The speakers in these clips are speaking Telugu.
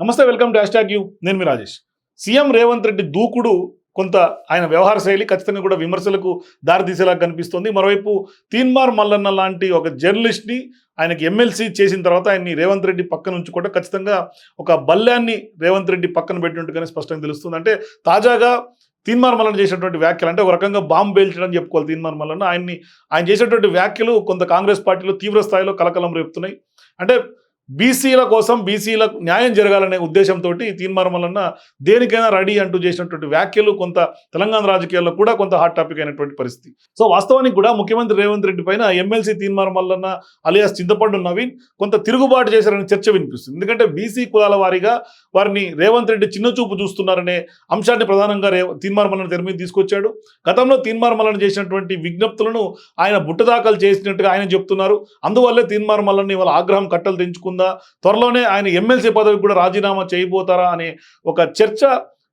నమస్తే వెల్కమ్ టు హ్యాష్ యూ. నేను మీ రాజేష్. సీఎం రేవంత్ రెడ్డి దూకుడు కొంత ఆయన వ్యవహార శైలి ఖచ్చితంగా కూడా విమర్శలకు దారితీసేలా కనిపిస్తోంది. మరోవైపు తీన్మార్ మల్లన్న లాంటి ఒక జర్నలిస్ట్ని ఆయనకి ఎమ్మెల్సీ చేసిన తర్వాత ఆయన్ని రేవంత్ రెడ్డి పక్కన కూడా ఖచ్చితంగా ఒక బల్యాన్ని రేవంత్ రెడ్డి పక్కన పెట్టినట్టుగానే స్పష్టంగా తెలుస్తుంది. అంటే తాజాగా తీన్మార్ మల్లన్న చేసినటువంటి వ్యాఖ్యలు అంటే ఒక రకంగా బాంబు పేల్చడం చెప్పుకోవాలి తీన్మార్ మల్లన్న. ఆయన్ని ఆయన చేసినటువంటి వ్యాఖ్యలు కొంత కాంగ్రెస్ పార్టీలో తీవ్ర స్థాయిలో కలకలం రేపుతున్నాయి. అంటే బీసీల కోసం బీసీలకు న్యాయం జరగాలనే ఉద్దేశంతో తీర్మానమలన్న దేనికైనా రెడీ అంటూ చేసినటువంటి వ్యాఖ్యలు కొంత తెలంగాణ రాజకీయాల్లో కూడా కొంత హాట్ టాపిక్ అయినటువంటి పరిస్థితి. సో వాస్తవానికి కూడా ముఖ్యమంత్రి రేవంత్ రెడ్డి పైన ఎమ్మెల్సీ తీర్మానమల్లన్న అలియాస్ చింతపండు నవీన్ కొంత తిరుగుబాటు చేశారని చర్చ వినిపిస్తుంది. ఎందుకంటే బీసీ కులాల వారీగా వారిని రేవంత్ రెడ్డి చిన్న చూపు చూస్తున్నారనే అంశాన్ని ప్రధానంగా రే తీర్మానమల్లన తెర మీద తీసుకొచ్చాడు. గతంలో తీర్మానమల్లన చేసినటువంటి విజ్ఞప్తులను ఆయన బుట్టదాఖలు చేసినట్టుగా ఆయన చెప్తున్నారు. అందువల్లే తీర్మానమల్లని వాళ్ళ ఆగ్రహం కట్టలు తెంచుకుంది త్వరలోనే ఆయన ఎమ్మెల్సీ పదవికి కూడా రాజీనామా చేయబోతారా అనే ఒక చర్చ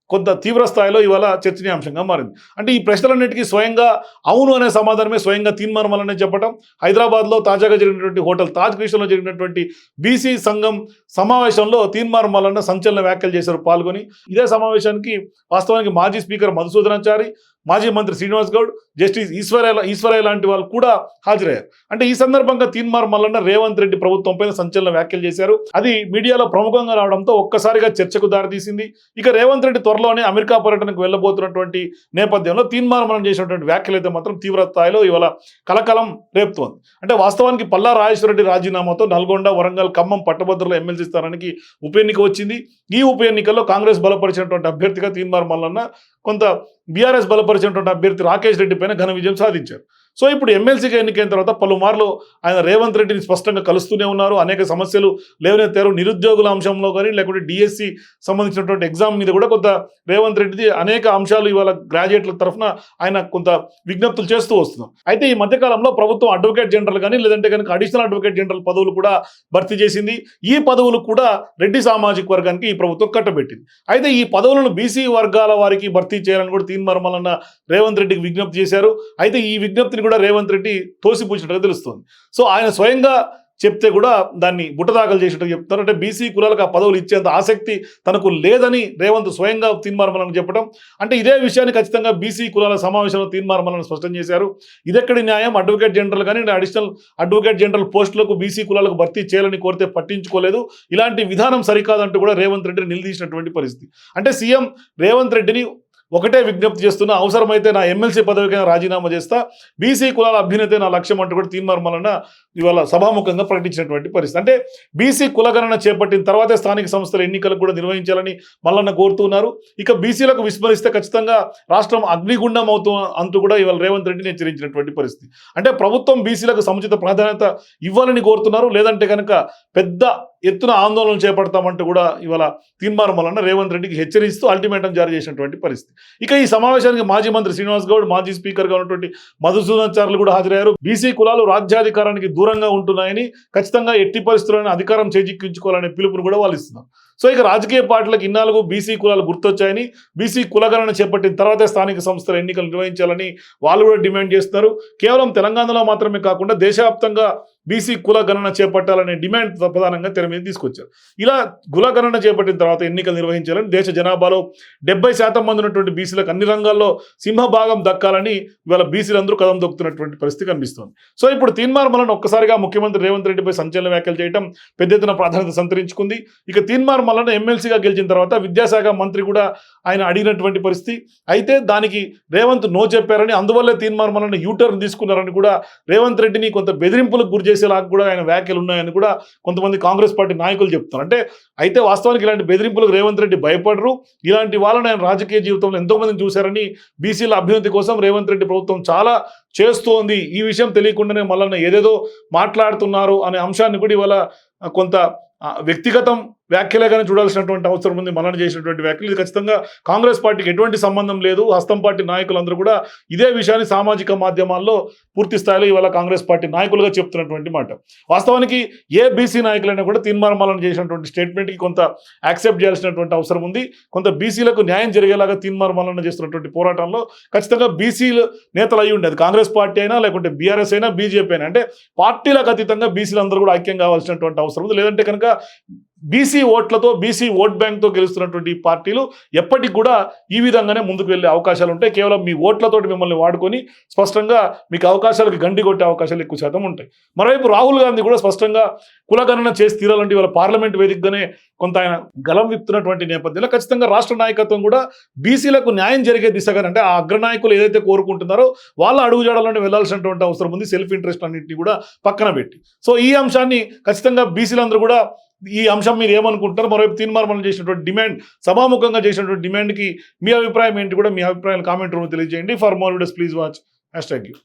కొంత తీవ్ర స్థాయిలో ఇవాళ చర్చనీయాంశంగా మారింది. అంటే ఈ ప్రశ్నలన్నిటికీ స్వయంగా అవును అనే సమాధానమే స్వయంగా తీర్మానమల్లనే చెప్పడం హైదరాబాద్లో తాజాగా జరిగినటువంటి హోటల్ తాజ్ కృష్ణలో జరిగినటువంటి బీసీ సంఘం సమావేశంలో తీర్మానమాలన్న సంచలన వ్యాఖ్యలు చేశారు పాల్గొని. ఇదే సమావేశానికి వాస్తవానికి మాజీ స్పీకర్ మధుసూదనాచారి మాజీ మంత్రి శ్రీనివాస్ గౌడ్ జస్టిస్ ఈశ్వరయ్య ఈశ్వరయ్య లాంటి వాళ్ళు కూడా హాజరయ్యారు. అంటే ఈ సందర్భంగా తీన్మార్ మల్లన్న రేవంత్ రెడ్డి ప్రభుత్వం పైన సంచలన వ్యాఖ్యలు చేశారు. అది మీడియాలో ప్రముఖంగా రావడంతో ఒక్కసారిగా చర్చకు దారితీసింది. ఇక రేవంత్ రెడ్డి త్వరలోనే అమెరికా పర్యటనకు వెళ్ళబోతున్నటువంటి నేపథ్యంలో తీన్మార్ మల్లన్న చేసినటువంటి వ్యాఖ్యలు అయితే మాత్రం తీవ్ర స్థాయిలో ఇవాళ కలకలం రేపుతోంది. అంటే వాస్తవానికి పల్లా రాజేశ్వరరెడ్డి రాజీనామాతో నల్గొండ వరంగల్ ఖమ్మం పట్టభద్రుల ఎమ్మెల్సీ స్థానానికి ఉప ఎన్నిక వచ్చింది. ఈ ఉప ఎన్నికల్లో కాంగ్రెస్ బలపరిచినటువంటి అభ్యర్థిగా తీన్మార్ మల్లన్న కొంత బీఆర్ఎస్ బలపరిచినటువంటి అభ్యర్థి రాకేష్ రెడ్డి పైన ఘన విజయం సాధించారు. సో ఇప్పుడు ఎమ్మెల్సీగా ఎన్నికైన తర్వాత పలుమార్లు ఆయన రేవంత్ రెడ్డిని స్పష్టంగా కలుస్తూనే ఉన్నారు. అనేక సమస్యలు లేవనెత్తారు. నిరుద్యోగుల అంశంలో కానీ లేకుంటే డిఎస్సి సంబంధించినటువంటి ఎగ్జామ్ మీద కూడా కొంత రేవంత్ రెడ్డిది అనేక అంశాలు ఇవాళ గ్రాడ్యుయేట్ల తరఫున ఆయన కొంత విజ్ఞప్తులు చేస్తూ వస్తున్నాం అయితే ఈ మధ్యకాలంలో ప్రభుత్వం అడ్వకేట్ జనరల్ కానీ లేదంటే కనుక అడిషనల్ అడ్వకేట్ జనరల్ పదవులు కూడా భర్తీ చేసింది. ఈ పదవులు కూడా రెడ్డి సామాజిక వర్గానికి ఈ ప్రభుత్వం కట్టబెట్టింది. అయితే ఈ పదవులను బీసీ వర్గాల వారికి భర్తీ చేయాలని కూడా తీర్మానమలన్న రేవంత్ రెడ్డికి విజ్ఞప్తి చేశారు. అయితే ఈ విజ్ఞప్తిని కూడా రేవంత్ రెడ్డి తోసిపుచ్చినట్టుగా తెలుస్తుంది. సో ఆయన స్వయంగా చెప్తే కూడా దాన్ని బుట్టదాఖలు చేసినట్టు చెప్తారు అంటే బీసీ కులాలకు ఆ పదవులు ఇచ్చేంత ఆసక్తి తనకు లేదని రేవంత్ స్వయంగా తీర్మానమలని చెప్పడం అంటే ఇదే విషయాన్ని ఖచ్చితంగా బీసీ కులాల సమావేశంలో తీర్మానమలని స్పష్టం చేశారు. ఇదెక్కడి న్యాయం? అడ్వకేట్ జనరల్ కానీ అడిషనల్ అడ్వకేట్ జనరల్ పోస్టులకు బీసీ కులాలకు భర్తీ చేయాలని కోరితే పట్టించుకోలేదు. ఇలాంటి విధానం సరికాదంటూ కూడా రేవంత్ రెడ్డిని నిలదీసినటువంటి పరిస్థితి. అంటే సీఎం రేవంత్ రెడ్డిని ఒకటే విజ్ఞప్తి చేస్తున్నా అవసరమైతే నా ఎమ్మెల్సీ పదవికైనా రాజీనామా చేస్తా. బీసీ కులాల అభ్యున్నతే నా లక్ష్యం అంటూ కూడా తీర్మానం ఇవాళ సభాముఖంగా ప్రకటించినటువంటి పరిస్థితి. అంటే బీసీ కులగణన చేపట్టిన తర్వాతే స్థానిక సంస్థల ఎన్నికలు కూడా నిర్వహించాలని మల్లన్న కోరుతున్నారు. ఇక బీసీలకు విస్మరిస్తే ఖచ్చితంగా రాష్ట్రం అగ్నిగుండం అవుతూ అంటూ కూడా ఇవాళ రేవంత్ రెడ్డిని హెచ్చరించినటువంటి పరిస్థితి. అంటే ప్రభుత్వం బీసీలకు సముచిత ప్రాధాన్యత ఇవ్వాలని కోరుతున్నారు. లేదంటే కనుక పెద్ద ఎత్తున ఆందోళన చేపడతామంటూ కూడా ఇవాళ తీర్మానం వలన రేవంత్ రెడ్డికి హెచ్చరిస్తూ అల్టిమేటం జారీ చేసినటువంటి పరిస్థితి. ఇక ఈ సమావేశానికి మాజీ మంత్రి శ్రీనివాస్ గౌడ్ మాజీ స్పీకర్గా ఉన్నటువంటి మధుసూదనాచార్యులు కూడా హాజరయ్యారు. బీసీ కులాలు రాజ్యాధికారానికి దూరంగా ఉంటున్నాయని ఖచ్చితంగా ఎట్టి పరిస్థితులను అధికారం చేజిక్కించుకోవాలనే పిలుపును కూడా వాళ్ళు ఇస్తున్నారు. సో ఇక రాజకీయ పార్టీలకు ఇన్నాళ్ళకు బీసీ కులాలు గుర్తొచ్చాయని బీసీ కులగణన చేపట్టిన తర్వాతే స్థానిక సంస్థల ఎన్నికలు నిర్వహించాలని వాళ్ళు కూడా డిమాండ్ చేస్తున్నారు. కేవలం తెలంగాణలో మాత్రమే కాకుండా దేశవ్యాప్తంగా బీసీ కుల గణన చేపట్టాలనే డిమాండ్ ప్రధానంగా తెర మీద తీసుకొచ్చారు. ఇలా కుల గణన చేపట్టిన తర్వాత ఎన్నికలు నిర్వహించాలని దేశ జనాభాలో డెబ్బై శాతం మంది ఉన్నటువంటి బీసీలకు అన్ని రంగాల్లో సింహభాగం దక్కాలని ఇవాళ బీసీలందరూ కదం దొక్కుతున్నటువంటి పరిస్థితి కనిపిస్తోంది. సో ఇప్పుడు తీన్మార్మలను ఒక్కసారిగా ముఖ్యమంత్రి రేవంత్ రెడ్డిపై సంచలన వ్యాఖ్యలు చేయడం పెద్ద ఎత్తున ప్రాధాన్యత సంతరించుకుంది. ఇక తీన్మార్మలను ఎమ్మెల్సీగా గెలిచిన తర్వాత విద్యాశాఖ మంత్రి కూడా ఆయన అడిగినటువంటి పరిస్థితి. అయితే దానికి రేవంత్ నో చెప్పారని అందువల్లే తీన్మార్మలను యూటర్న్ తీసుకున్నారని కూడా రేవంత్ రెడ్డిని కొంత బెదిరింపులకు గురి చేసేలాగా కూడా ఆయన వ్యాఖ్యలు ఉన్నాయని కూడా కొంతమంది కాంగ్రెస్ పార్టీ నాయకులు చెప్తున్నారు. అంటే అయితే వాస్తవానికి ఇలాంటి బెదిరింపులకు రేవంత్ రెడ్డి భయపడరు. ఇలాంటి వాళ్ళని ఆయన రాజకీయ జీవితంలో ఎంతోమందిని చూశారని బీసీల అభ్యున్నతి కోసం రేవంత్ రెడ్డి ప్రభుత్వం చాలా చేస్తోంది. ఈ విషయం తెలియకుండానే మళ్ళీ ఏదేదో మాట్లాడుతున్నారు అనే అంశాన్ని కూడా ఇవాళ కొంత వ్యక్తిగతం వ్యాఖ్యలేగానే చూడాల్సినటువంటి అవసరం ఉంది. మల్లన చేసినటువంటి వ్యాఖ్యలు. ఇది ఖచ్చితంగా కాంగ్రెస్ పార్టీకి ఎటువంటి సంబంధం లేదు. హస్తం పార్టీ నాయకులందరూ కూడా ఇదే విషయాన్ని సామాజిక మాధ్యమాల్లో పూర్తి స్థాయిలో ఇవాళ కాంగ్రెస్ పార్టీ నాయకులుగా చెప్తున్నటువంటి మాట. వాస్తవానికి ఏ బీసీ నాయకులైనా కూడా తీర్మానం చేసినటువంటి స్టేట్మెంట్కి కొంత యాక్సెప్ట్ చేయాల్సినటువంటి అవసరం ఉంది. కొంత బీసీలకు న్యాయం జరిగేలాగా తీర్మానం చేస్తున్నటువంటి పోరాటంలో ఖచ్చితంగా బీసీలు నేతలు అయి ఉండేది కాంగ్రెస్ పార్టీ అయినా లేకుంటే బీఆర్ఎస్ అయినా బీజేపీ అయినా అంటే పార్టీలకు అతీతంగా బీసీలందరూ కూడా ఐక్యం కావాల్సినటువంటి అవసరం ఉంది. లేదంటే కనుక బీసీ ఓట్లతో బీసీ ఓట్ బ్యాంక్తో గెలుస్తున్నటువంటి ఈ పార్టీలు ఎప్పటికి కూడా ఈ విధంగానే ముందుకు వెళ్ళే అవకాశాలు ఉంటాయి. కేవలం మీ ఓట్లతోటి మిమ్మల్ని వాడుకొని స్పష్టంగా మీకు అవకాశాలకు గండి కొట్టే అవకాశాలు ఎక్కువ శాతం ఉంటాయి. మరోవైపు రాహుల్ గాంధీ కూడా స్పష్టంగా కులగణన చేసి తీరాలంటే ఇవాళ పార్లమెంట్ వేదికగానే కొంత ఆయన గలం విప్తున్నటువంటి నేపథ్యంలో ఖచ్చితంగా రాష్ట్ర నాయకత్వం కూడా బీసీలకు న్యాయం జరిగే దిశగా అంటే ఆ అగ్రనాయకులు ఏదైతే కోరుకుంటున్నారో వాళ్ళ అడుగుజాడలోనే వెళ్ళాల్సినటువంటి అవసరం ఉంది. సెల్ఫ్ ఇంట్రెస్ట్ అన్నింటినీ కూడా పక్కన పెట్టి. సో ఈ అంశాన్ని ఖచ్చితంగా బీసీలందరూ కూడా ఈ అంశం మీరు ఏమనుకుంటున్నారు మరోవైపు తీర్మానం చేసినటువంటి డిమాండ్ సభాముఖంగా చేసినటువంటి డిమాండ్కి మీ అభిప్రాయం ఏంటి కూడా మీ అభిప్రాయాలు కామెంట్ రూమ్ తెలియజేయండి. For more videos please watch. Hash thank you.